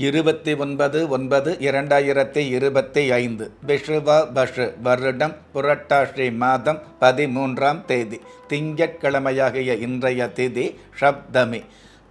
இருபத்தி ஒன்பது ஒன்பது இரண்டாயிரத்தி இருபத்தி ஐந்து. பிஷ்ருவா பஷு வருடம் புரட்டாசி மாதம் பதிமூன்றாம் தேதி. திங்கட்கிழமையாகிய இன்றைய திதி ஷப்தமி.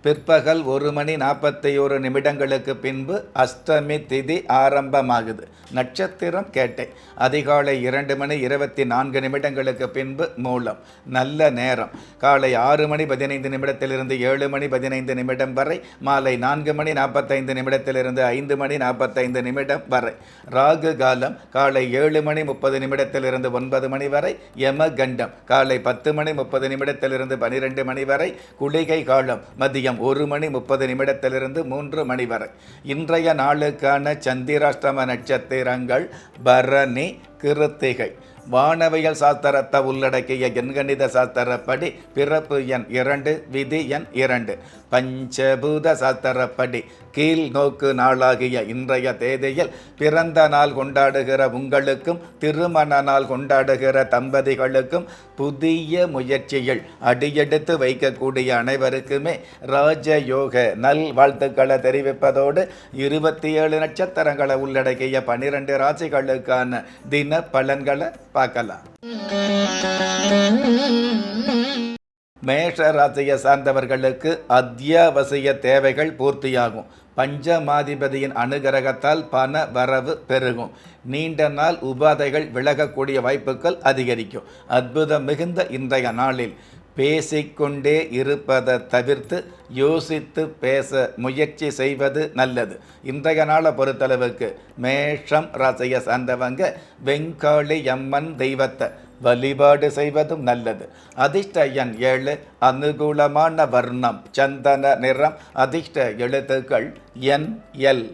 பிற்பகல் ஒரு மணி நாற்பத்தி ஒரு நிமிடங்களுக்கு பின்பு அஷ்டமி திதி ஆரம்பமாகுது. நட்சத்திரம் கேட்டை. அதிகாலை இரண்டு மணி இருபத்தி நான்கு நிமிடங்களுக்கு பின்பு மூலம். நல்ல நேரம். காலை ஆறு மணி பதினைந்து நிமிடத்திலிருந்து ஏழு மணி பதினைந்து நிமிடம் வரை. மாலை நான்கு மணி நாற்பத்தைந்து நிமிடத்திலிருந்து ஐந்து மணி நாற்பத்தைந்து நிமிடம் வரை. ராகு காலம் காலை ஏழு மணி முப்பது நிமிடத்திலிருந்து ஒன்பது மணி வரை. யம கண்டம் காலை பத்து மணி முப்பது நிமிடத்திலிருந்து பனிரெண்டு மணி வரை. குளிகை காலம் மதியம் ஒரு மணி முப்பது நிமிடத்திலிருந்து மூன்று மணி வரை. இன்றைய நாளுக்கான சந்திராஷ்டம நட்சத்திரங்கள் பரணி கிருத்திகை. வானவியல் சாஸ்திரத்தை உள்ளடக்கிய எண்கணித சாஸ்திரப்படி பிறப்பு எண் இரண்டு விதி எண் இரண்டு. பஞ்சபூத சாத்திரப்படி கீழ் நோக்கு நாளாகிய இன்றைய தேதியில் பிறந்த நாள் கொண்டாடுகிற உங்களுக்கும் திருமண நாள் கொண்டாடுகிற தம்பதிகளுக்கும் புதிய முயற்சிகள் அடியெடுத்து வைக்கக்கூடிய அனைவருக்குமே ராஜயோக நல் வாழ்த்துக்களை தெரிவிப்பதோடு இருபத்தி ஏழு நட்சத்திரங்களை உள்ளடக்கிய பனிரெண்டு ராசிகளுக்கான தின பலன்களை பார்க்கலாம். மேஷ ராசியை சார்ந்தவர்களுக்கு அத்தியாவசிய தேவைகள் பூர்த்தியாகும். பஞ்சமாதிபதியின் அனுகிரகத்தால் பண வரவு பெருகும். நீண்ட நாள் உபாதைகள் விலகக்கூடிய வாய்ப்புகள் அதிகரிக்கும். அற்புதம் மிகுந்த இன்றைய நாளில் பேசிக்கொண்டே இருப்பதை தவிர்த்து யோசித்து பேச முயற்சி செய்வது நல்லது. இன்றைய நாளை பொறுத்தளவுக்கு மேஷம் ராசியை சார்ந்தவங்க வெங்காளி அம்மன் தெய்வத்தை வழிபாடு செய்வதும் நல்லது. அதிர்ஷ்ட எண் ஏழு அனுகூலமான வர்ணம் சந்தன நிறம் அதிர்ஷ்ட எழுத்துக்கள் என் எல்.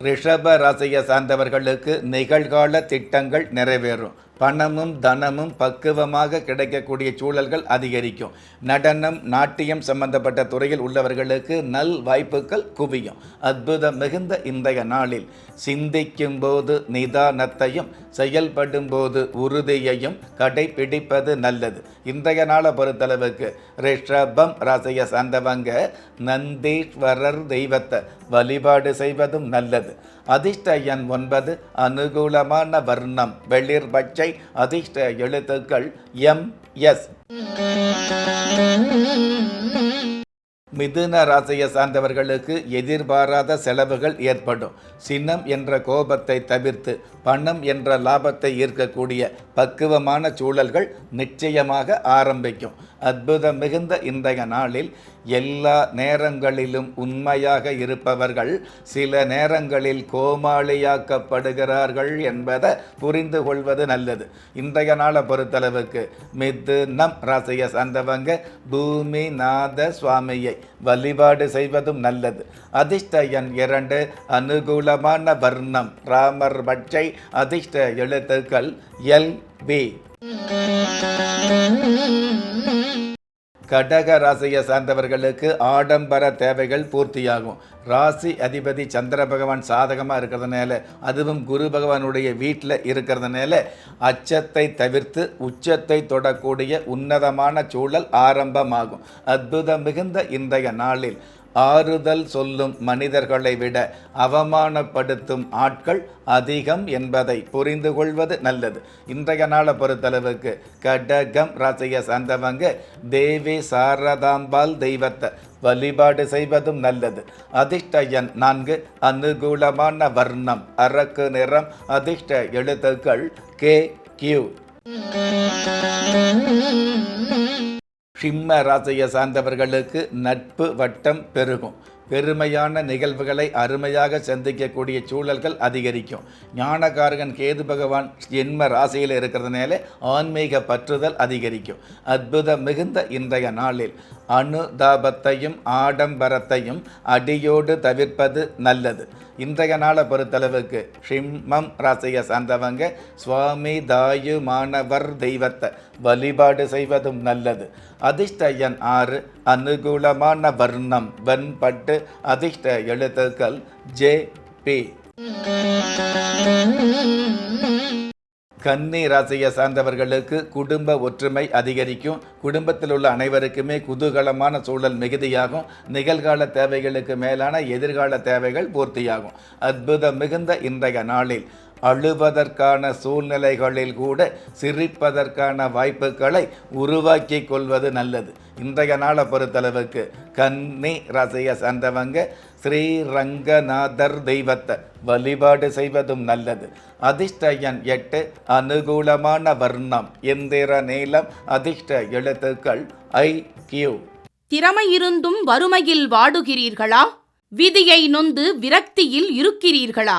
ரிஷப ராசியை சார்ந்தவர்களுக்கு நிகழ்கால திட்டங்கள் நிறைவேறும். பணமும் தனமும் பக்குவமாக கிடைக்கக்கூடிய சூழல்கள் அதிகரிக்கும். நடனம் நாட்டியம் சம்பந்தப்பட்ட துறையில் உள்ளவர்களுக்கு நல் வாய்ப்புகள் குவியும். அற்புதம் மிகுந்த இன்றைய நாளில் சிந்திக்கும் போது நிதானத்தையும் செயல்படும் போது உறுதியையும் கடைபிடிப்பது நல்லது. இன்றைய நாளை பொறுத்தளவுக்கு ரிஷபம் ராசியை சார்ந்தவங்க நந்தீஸ்வரர் தெய்வத்தை வழிபாடு செய்வதும் நல்லது. அதிர்ஷ்ட எண் ஒன்பது அனுகூலமான வர்ணம். வெளிர் பச்சை அதிர்ஷ்ட எழுத்துக்கள் எம் எஸ். மிதுன ராசியை சார்ந்தவர்களுக்கு எதிர்பாராத செலவுகள் ஏற்படும். சின்னம் என்ற கோபத்தை தவிர்த்து பணம் என்ற லாபத்தை ஈர்க்கக்கூடிய பக்குவமான சூழல்கள் நிச்சயமாக ஆரம்பிக்கும். அற்புதம் மிகுந்த இன்றைய நாளில் எல்லா நேரங்களிலும் உண்மையாக இருப்பவர்கள் சில நேரங்களில் கோமாளியாக்கப்படுகிறார்கள் என்பதை புரிந்து கொள்வது நல்லது. இன்றைய நாளை பொறுத்தளவுக்கு மிதுனம் ராசியை சார்ந்தவங்க பூமிநாத சுவாமியை வழிபாடு செய்வதும் நல்லது. அதிர்ஷ்ட எண் இரண்டு அனுகூலமான வர்ணம். ராமர் பட்சை அதிர்ஷ்ட எழுத்துக்கள் எல் பி. கடக ராசியை சார்ந்தவர்களுக்கு ஆடம்பர தேவைகள் பூர்த்தியாகும். ராசி அதிபதி சந்திர பகவான் சாதகமாக இருக்கிறதுனால அதுவும் குரு பகவானுடைய வீட்டில் இருக்கிறதுனால அச்சத்தை தவிர்த்து உச்சத்தை தொடக்கூடிய உன்னதமான சூழல் ஆரம்பமாகும். அற்புதம் மிகுந்த இன்றைய நாளில் ஆறுதல் சொல்லும் மனிதர்களை விட அவமானப்படுத்தும் ஆட்கள் அதிகம் என்பதை புரிந்து கொள்வது நல்லது. இன்றைய நாளை பொறுத்தளவுக்கு கடகம் ராசியை சார்ந்தவங்க தேவி சாரதாம்பாள் தெய்வத்தை வழிபாடு செய்வதும் நல்லது. அதிர்ஷ்ட எண் நான்கு அனுகூலமான வர்ணம் அரக்கு நிறம் அதிர்ஷ்ட எழுத்துக்கள் கே கியூ. சிம்ம ராசியை சார்ந்தவர்களுக்கு நட்பு வட்டம் பெருகும். பெருமையான நிகழ்வுகளை அருமையாக சந்திக்கக்கூடிய சூழல்கள் அதிகரிக்கும். ஞானகாரகன் கேது பகவான் ஜென்ம ராசியில் இருக்கிறதுனால ஆன்மீக பற்றுதல் அதிகரிக்கும். அற்புதம் மிகுந்த இன்றைய நாளில். அனுதாபத்தையும் ஆடம்பரத்தையும் அடியோடு தவிர்ப்பது நல்லது. இன்றைய நாளை பொறுத்தளவுக்கு ஷிம்மம் ராசியை சார்ந்தவங்க சுவாமி தாயு மாணவர் தெய்வத்தை வழிபாடு செய்வதும் நல்லது. அதிர்ஷ்ட எண் ஆறு அனுகூலமான வர்ணம் வெண்பட்டு அதிர்ஷ்ட எழுத்துக்கள் ஜே பி. கன்னி ராசியை சார்ந்தவர்களுக்கு குடும்ப ஒற்றுமை அதிகரிக்கும். குடும்பத்தில் உள்ள அனைவருக்குமே குதூகலமான சூழல் மிகுதியாகும். நிகழ்கால தேவைகளுக்கு மேலான எதிர்கால தேவைகள் பூர்த்தியாகும். அற்புதம் மிகுந்த இன்றைய நாளில். அழுவதற்கான சூழ்நிலைகளில் கூட சிரிப்பதற்கான வாய்ப்புகளை உருவாக்கி கொள்வது நல்லது. இன்றைய நாளை பொறுத்தளவுக்கு கன்னி ராசியை சார்ந்தவங்க ஸ்ரீரங்கநாதர் தெய்வத்தை வழிபாடு செய்வதும் நல்லது. அதிர்ஷ்ட எண் எட்டு அனுகூலமான வர்ணம் எந்திர நீளம் அதிர்ஷ்ட எழுத்துக்கள் ஐ கியூ. திறமை இருந்தும் வறுமையில் வாடுகிறீர்களா? விதியை நொந்து விரக்தியில் இருக்கிறீர்களா?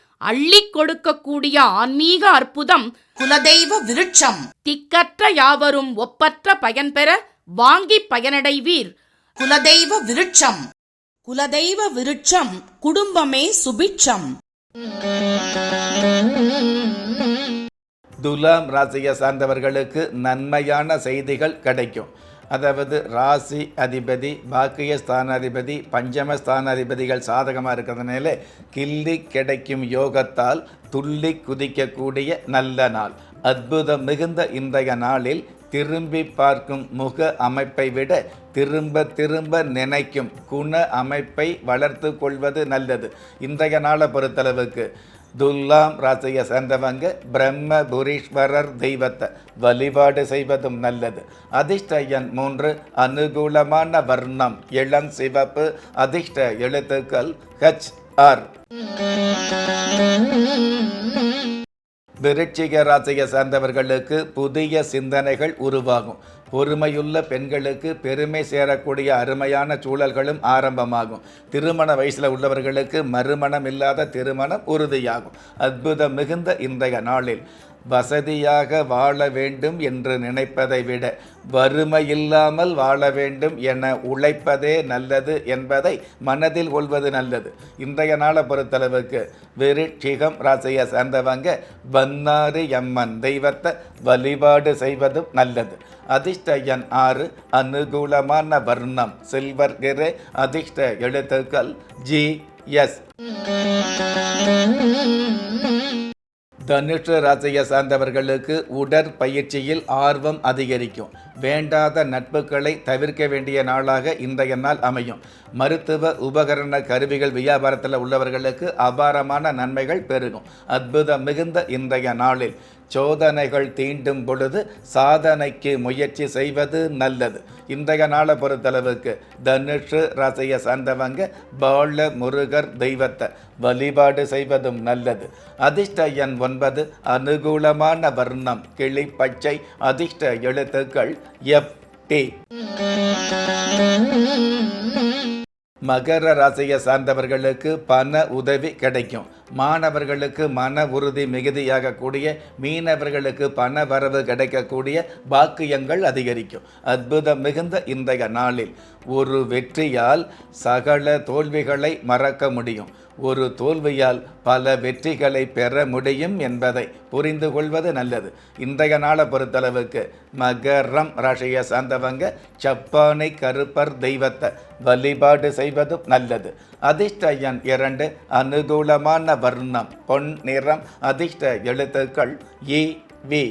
அள்ளிக் கொடுக்கக்கூடிய ஆன்மீக அற்புதம் குலதெய்வ விருட்சம். திக்கற்ற யாவரும் ஒப்பற்ற பயன் பெற வாங்கி பயனடைவீர். குலதெய்வ விருட்சம். குலதெய்வ விருட்சம் குடும்பமே சுபிட்சம். துலாம் ராசியை சார்ந்தவர்களுக்கு நன்மையான செய்திகள் கிடைக்கும். அதாவது ராசி அதிபதி பாக்கிய ஸ்தானாதிபதி பஞ்சம ஸ்தானாதிபதிகள் சாதகமாக இருக்கிறதுனால கிள்ளி கிடைக்கும் யோகத்தால் துள்ளி குதிக்கக்கூடிய நல்ல நாள். அற்புதம் மிகுந்த இன்றைய நாளில் திரும்பி பார்க்கும் முக அமைப்பை விட திரும்ப திரும்ப நினைக்கும் குண அமைப்பை வளர்த்து கொள்வது நல்லது. இன்றைய நாளை பொறுத்தளவுக்கு துல்லாம் ராசியை சேர்ந்தவங்க பிரம்மபுரீஸ்வரர் தெய்வத்தை வழிபாடு செய்வதும் நல்லது. அதிர்ஷ்டயன் மூன்று அனுகூலமான வர்ணம் இளம் சிவப்பு அதிர்ஷ்ட எழுத்துக்கள் ஹச் ஆர் விருட்சிக ராசியை சார்ந்தவர்களுக்கு புதிய சிந்தனைகள் உருவாகும். பொறுமையுள்ள பெண்களுக்கு பெருமை சேரக்கூடிய அருமையான சூழல்களும் ஆரம்பமாகும். திருமண வயசில் உள்ளவர்களுக்கு மறுமணம் இல்லாத திருமணம் உறுதியாகும். அற்புதம் மிகுந்த இன்றைய நாளில். வசதியாக வாழ வேண்டும் என்று நினைப்பதை விட வறுமை இல்லாமல் வாழ வேண்டும் என உழைப்பதே நல்லது என்பதை மனதில் கொள்வது நல்லது. இன்றைய நாளை பொறுத்தளவுக்கு விருட்சிகம் ராசியை சேர்ந்தவங்க வன்னாறு எம்மன் தெய்வத்தை வழிபாடு செய்வதும் நல்லது. அதிர்ஷ்ட எண் ஆறு அனுகூலமான வர்ணம் சில்வர் கிரே அதிர்ஷ்ட எழுத்துக்கள் ஜி எஸ். தனுஷ ராசியை சார்ந்தவர்களுக்கு உடற்பயிற்சியில் ஆர்வம் அதிகரிக்கும். வேண்டாத நட்புகளை தவிர்க்க வேண்டிய நாளாக இன்றைய நாள் அமையும். மருத்துவ உபகரண கருவிகள் வியாபாரத்தில் உள்ளவர்களுக்கு அபாரமான நன்மைகள் பெருகும். அற்புதம் மிகுந்த இன்றைய நாளில். சோதனைகள் தீண்டும் பொழுது சாதனைக்கு முயற்சி செய்வது நல்லது. இன்றைய நாளை பொறுத்தளவுக்கு தனுஷு ராசியை சார்ந்தவங்க பால முருகர் தெய்வத்தை வழிபாடு செய்வதும் நல்லது. அதிர்ஷ்ட எண் ஒன்பது அனுகூலமான வர்ணம் கிளி பச்சை அதிர்ஷ்ட எழுத்துக்கள் எஃப் டி மகர ராசியை சார்ந்தவர்களுக்கு பண உதவி கிடைக்கும். மாணவர்களுக்கு மன உறுதி மிகுதியாகக்கூடிய மீனவர்களுக்கு பண வரவு கிடைக்கக்கூடிய பாக்கியங்கள் அதிகரிக்கும். அற்புதம் மிகுந்த இன்றைய நாளில். ஒரு வெற்றியால் சகல தோல்விகளை மறக்க முடியும். ஒரு தோல்வியால் பல வெற்றிகளை பெற முடியும் என்பதை புரிந்து கொள்வது நல்லது. இன்றைய நாளை பொறுத்தளவுக்கு மகரம் ராசியை சார்ந்தவங்க சப்பானை கருப்பர் தெய்வத்தை வழிபாடு செய்வதும் நல்லது. அதிர்ஷ்ட எண் இரண்டு அனுகூலமான வர்ணம் பொன் நிறம் அதிர்ஷ்ட எழுத்துக்கள் இ வி.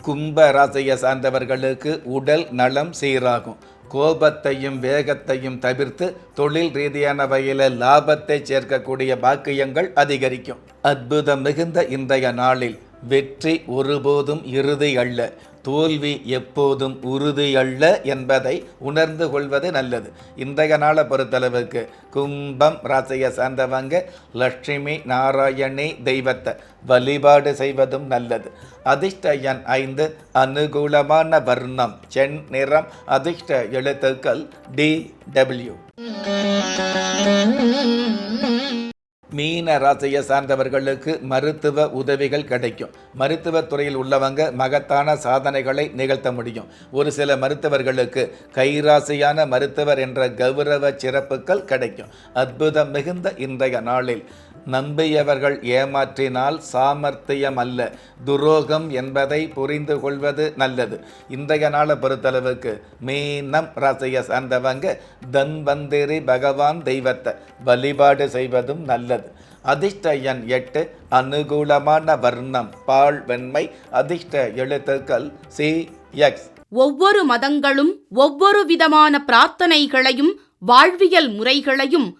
கும்ப ராசியை சார்ந்தவர்களுக்கு உடல் நலம் சீராகும். கோபத்தையும் வேகத்தையும் தவிர்த்து தொழில் ரீதியான வகையில் லாபத்தை சேர்க்கக்கூடிய பாக்கியங்கள் அதிகரிக்கும். அற்புதம் மிகுந்த இன்றைய நாளில் வெற்றி ஒருபோதும் இறுதி அல்ல. தோல்வி எப்போதும் உறுதி அல்ல என்பதை உணர்ந்து கொள்வது நல்லது. இன்றைய நாளை பொறுத்தளவுக்கு கும்பம் ராசியை சார்ந்தவங்க லட்சுமி நாராயணி தெய்வத்தை வழிபாடு செய்வதும் நல்லது. அதிர்ஷ்ட எண் ஐந்து அனுகூலமான வர்ணம் சென் நிறம் அதிர்ஷ்ட எழுத்துக்கள் டி டபிள்யூ. மீன ராசியை சார்ந்தவர்களுக்கு மருத்துவ உதவிகள் கிடைக்கும். மருத்துவ துறையில் உள்ளவங்க மகத்தான சாதனைகளை நிகழ்த்த முடியும். ஒரு சில மருத்துவர்களுக்கு கைராசியான மருத்துவர் என்ற கௌரவ சிறப்புகள் கிடைக்கும். அற்புதம் மிகுந்த இன்றைய நாளில். நம்பியவர்கள் ஏமாற்றினால் சாமர்த்தியம் அல்ல துரோகம் என்பதை புரிந்து கொள்வது நல்லது. இன்றைய நாளை பொறுத்தளவுக்கு மீனம் ராசியை சார்ந்தவங்க தன்வந்திரி பகவான் தெய்வத்தை வழிபாடு செய்வதும் நல்லது. அதிர்ஷ்ட எண் எட்டு அனுகூலமான வர்ணம் பால் வெண்மை அதிர்ஷ்ட எழுத்துக்கள் சி எக்ஸ். ஒவ்வொரு மதங்களும் ஒவ்வொரு விதமான பிரார்த்தனைகளையும் வாழ்வியல் முறைகளையும்